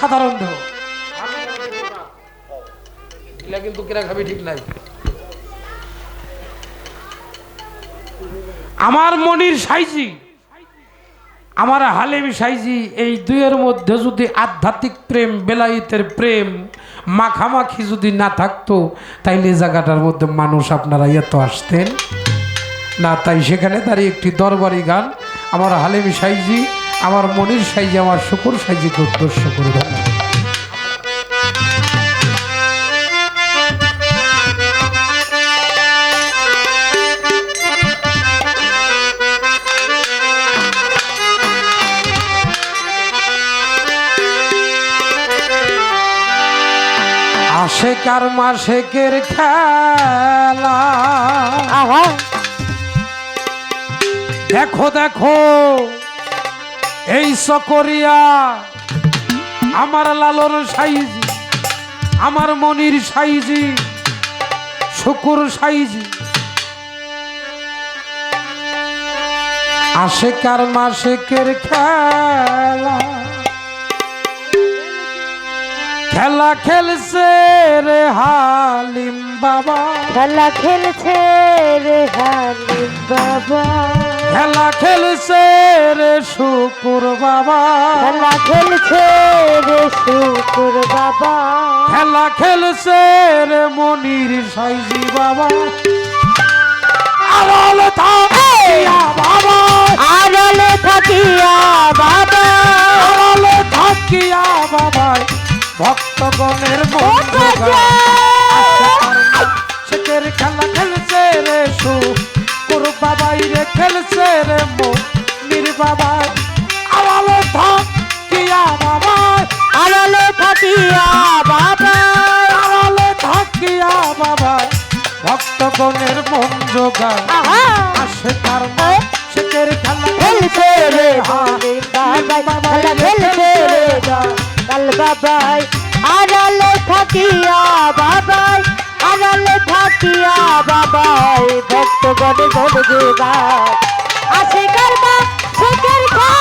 সাধারণ দেহ। এগুলা কিন্তু কিরা খাবি ঠিক নাই। আমার মনির সাইজি আমার হালেমি সাইজি এই দুইয়ের মধ্যে যদি আধ্যাত্মিক প্রেম বেলায়েতের প্রেম মাখামাখি যদি না থাকতো তাইলে জায়গাটার মধ্যে মানুষ আপনারা এত আসতেন। না তাই সেখানে দাঁড়িয়ে একটি দরবারি গান। আমার হালেমি সাইজি আমার মনির সাইজে আমার শুকুর সাইজিকে উদ্দেশ্য করে গান আশেকার মাসেকের খেলা। দেখো দেখো। এই সকরিয়া আমার লালন সাইজি আমার মনির সাইজি শুকুর সাইজি। আশেকার মাসেকের খেলা খেলা খেলছে রে হালিম বাবা। খেলা খেলছে রে হালিম বাবা। খেলা খেলছে রে শুকুর বাবা। খেলা খেলছে রে শুকুর বাবা। খেলা খেলছে রে মনির সাইজি বাবা। আড়াল থাকিয়া বাবা। আড়ালে থাকিয়া বাবা। আড়াল থাকিয়া বাবা। ভক্তগণের বাজা। শেখের খেলা খেলছে রে শুকুর বাবাই রে খেলছে রে বাবা আড়াল থাকিয়া বাবা আড়ালে থাকিয়া বাবা আড়ালে থাকিয়া বাবা ভক্তগণের মন আহা! আসে তার মা শেখের খেলা খেলছে রে খেলা খেলছে রে কাল বাবাই। আড়ালে থাকিয়া বাবাই। আড়ালে থাকিয়া বাবাই। ভক্তগণ গণ যোগায় আসে কারবা শেখের খেলা।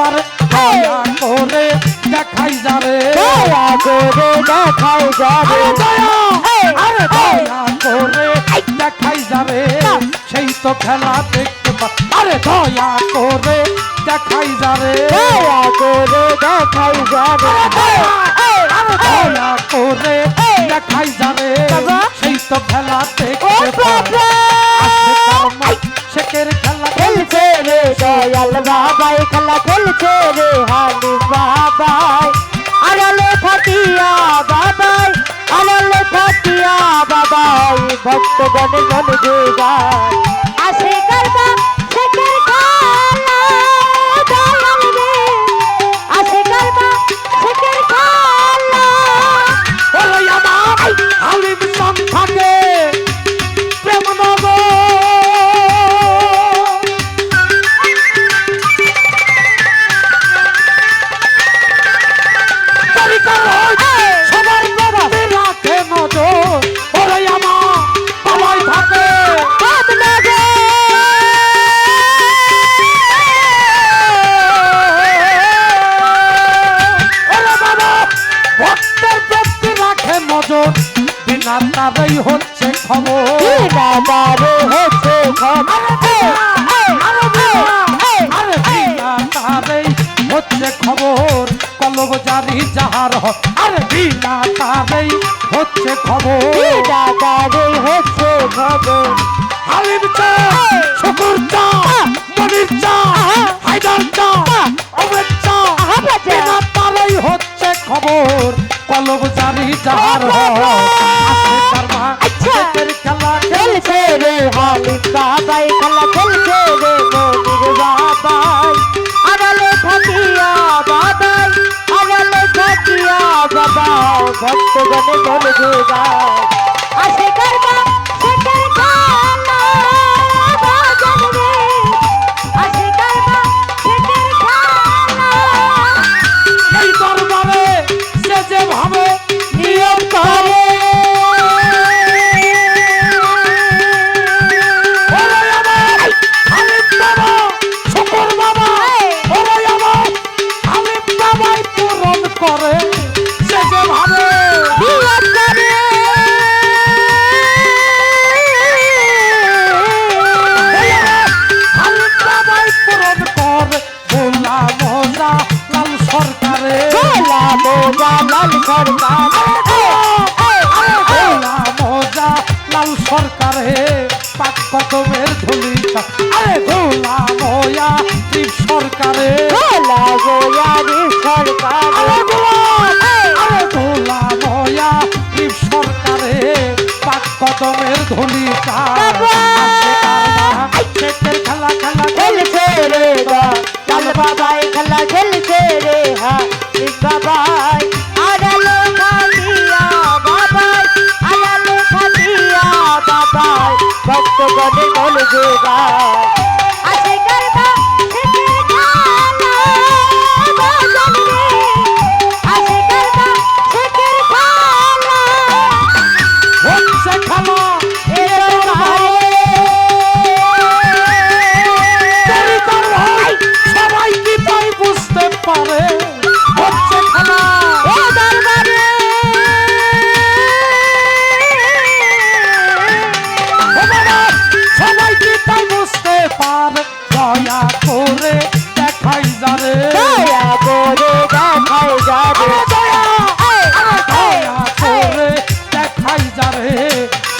দেখতে পারে দয়া করে দেখাই যারে দয়া করে দেখাই যাবে। আরে দয়া! করে দেখাই যারে সেই তো খেলা দেখতে আরে দয়া করে দেখাই যারে দয়া করে দেখাই যাবে। আরে দয়া! করে দেখাই যারে বাবা। সেই তো খেলা দেখতে শেখের খেলা খেলছে রে দয়াল বাবাই, খেলা খেলছে রে হালি বাবাই। আড়ালে থাকিয়া বাবাই, আড়ালে থাকিয়া বাবাই ভক্তগণ গণ যোগায় আসে কলব জারি যাহার আরে বিনা তারেই হচ্ছে খবর। বিনা তারেই হচ্ছে খবর। হালিম চা শুকুর চা মনির চা হায়দার চা অমৃত চা বিনা তারেই হচ্ছে খবর। কলব জারি যাহার হ- আসে তার মা আচ্ছা। শেখের খেলা খেলছে রে হালিম ভক্তগণে মন যোগায় আসে কারবা লাল সরকার সরকারে পাক কদমের ধুলিটা আরে ভোলা ময়া টিপ সরকারে গোলা গোয়ারি সরকার আরে ভোলা ময়া টিপ সরকারে পাক কদমের ধুলিটা খেলা খেলা খেলছে খেলা খেলছে রে হা। ইস ভক্তগণে মন যোগায়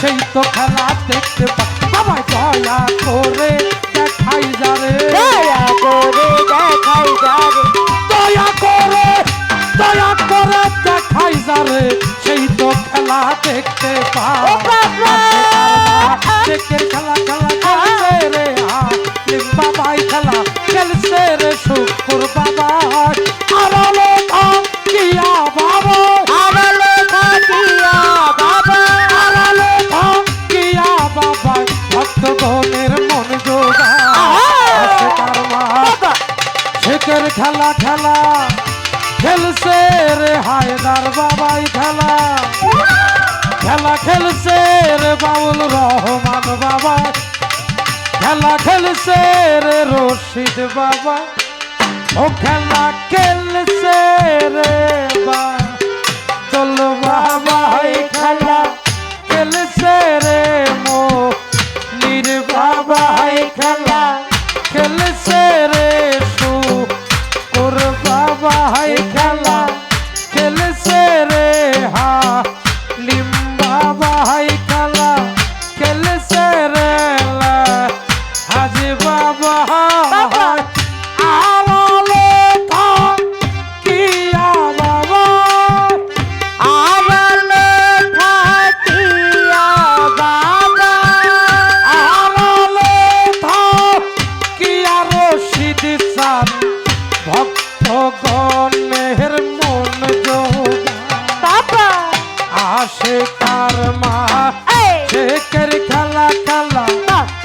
সেই তো খেলা দেখতে বাবা দয়া করে দেখাই যারে দয়া করে দেখাই যাবে। দয়া করে দয়া করে দেখাই যারে সেই তো খেলা দেখতে! দেখের খেলা খেলা খেলছে রে হালিম বাবাই খেলা খেলছে রে শুকুর বাবা। খেলা খেলা খেলছে রে হায়দার বাবাই খেলা খেলা খেলছে রে বাউল রহমান বাবা খেলা খেলছে রে রশিদ বাবা। ও খেলা খেলছে রে বা চল বাবাই সান ভক্তগণ মেহের মন আসে কার মা। শেখের খেলা খেলা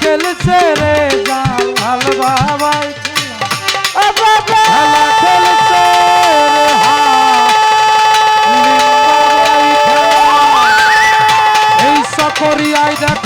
খেলছে রে জালাল বাবাই খেলা। খেলছে রে হালিম বাবাই খেলা। এই সকরিয়ায় দেখো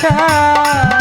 খেলা